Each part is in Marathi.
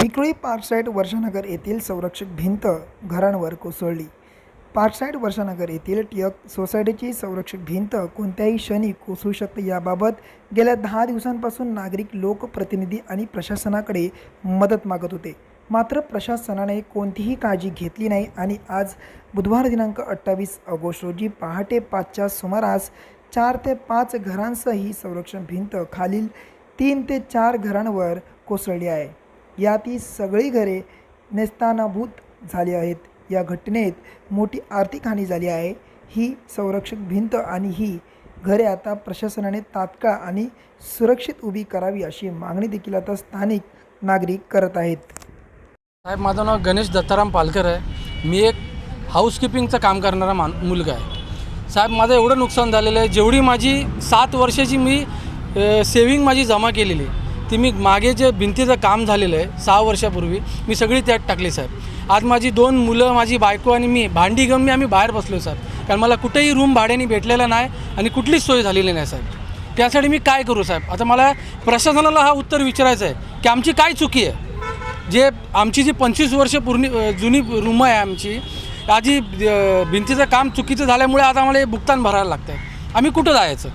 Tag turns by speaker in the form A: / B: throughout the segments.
A: विक्रोळी पार्कसाईट वर्षानगर येथील संरक्षक भिंत घरांवर कोसळली. पार्कसाईट वर्षानगर येथील टिळक सोसायटीची संरक्षक भिंत कोणत्याही क्षणी कोसळू शकते याबाबत गेल्या दहा दिवसांपासून नागरिक लोकप्रतिनिधी आणि प्रशासनाकडे मदत मागत होते. मात्र प्रशासनाने कोणतीही काळजी घेतली नाही आणि आज बुधवार दिनांक अठ्ठावीस ऑगस्ट रोजी पहाटे पाचच्या सुमारास चार ते पाच घरांसह ही संरक्षण भिंत खालील तीन ते चार घरांवर कोसळली आहे. या ती सगळी घरे नेस्तानाभूत झाली आहेत. या घटनेत मोठी आर्थिक हानी झाली आहे. ही संरक्षक भिंत आणि ही घरे आता प्रशासनाने तात्काळ आणि सुरक्षित उभी करावी अशी मागणी देखील आता स्थानिक नागरिक करत आहेत.
B: साहेब माझं नाव गणेश दत्ताराम पालकर आहे. मी एक हाऊसकीपिंगचं काम करणारा मान मुलगा आहे. साहेब माझं एवढं नुकसान झालेलं आहे. जेवढी माझी सात वर्षाची मी सेविंग माझी जमा केलेली ती मी मागे जे भिंतीचं काम झालेलं आहे सहा वर्षापूर्वी मी सगळी त्यात टाकली साहेब. आज माझी दोन मुलं माझी बायको आणि मी भांडी घेऊन मी आम्ही बाहेर बसलो साहेब. कारण मला कुठेही रूम भाड्याने भेटलेला नाही आणि कुठलीच सोय झालेली नाही साहेब. त्यासाठी मी काय करू साहेब? आता मला प्रशासनाला हा उत्तर विचारायचं आहे की आमची काय चुकी आहे? जे आमची जी पंचवीस वर्ष पूर्णी जुनी रूम आहे आमची आधी भिंतीचं काम चुकीचं झाल्यामुळे आता आम्हाला हे भुगतान भरायला लागतं आहे आम्ही कुठं जायचं?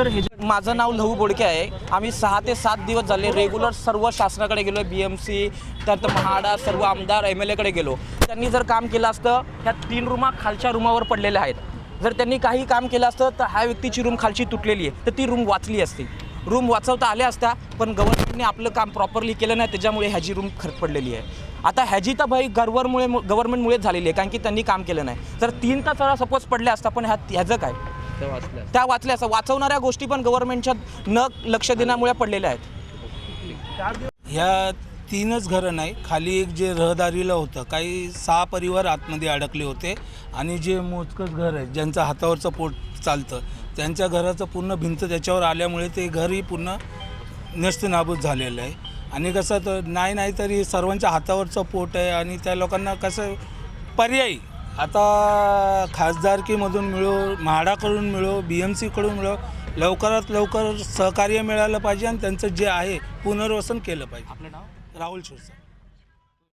C: सर हे माझं नाव लहू बोडके आहे. आम्ही सहा ते सात दिवस झाले रेग्युलर सर्व शासनाकडे गेलो बी एम सी त्यात महाडा सर्व आमदार एम एल एकडे गेलो. त्यांनी जर काम केलं असतं ह्या तीन रूमा खालच्या रूमावर पडलेल्या आहेत. जर त्यांनी काही काम केलं असतं तर ह्या व्यक्तीची रूम खालची तुटलेली आहे. तर ती रूम वाचली असती. रूम वाचवता आल्या असत्या पण गव्हर्नमेंटने आपलं काम प्रॉपरली केलं नाही त्याच्यामुळे ह्याची रूम खर्च पडलेली आहे. आता ह्याची तर भाई गव्हर्नमुळे गव्हर्नमेंटमुळेच झालेली आहे कारण की त्यांनी काम केलं नाही. तर तीन तास सपोज पडले असता पण ह्या ह्याचं काय? त्या वाचल्या असं वाचवणाऱ्या गोष्टी पण गव्हर्नमेंटच्या न लक्ष देण्यामुळे पडलेल्या आहेत.
D: ह्या तीनच घरं नाही खाली एक जे रहदारीला होतं काही सहा परिवार आतमध्ये अडकले होते आणि जे मोजकंच घर आहे ज्यांचं हातावरचं पोट चालतं त्यांच्या घराचं पूर्ण भिंत त्याच्यावर आल्यामुळे ते घरही पूर्ण नेस्तनाबूत झालेलं आहे. आणि कसं तर नाही नाही तरी सर्वांच्या हातावरचं पोट आहे आणि त्या लोकांना कसं पर्यायी आता खासदारकीमधून मिळो म्हाडाकडून मिळो बी एम सीकडून मिळो लवकरात लवकर सहकार्य मिळालं पाहिजे आणि त्यांचं जे आहे पुनर्वसन केलं पाहिजे.
C: आपलं नाव?
D: राहुल शिरसाट.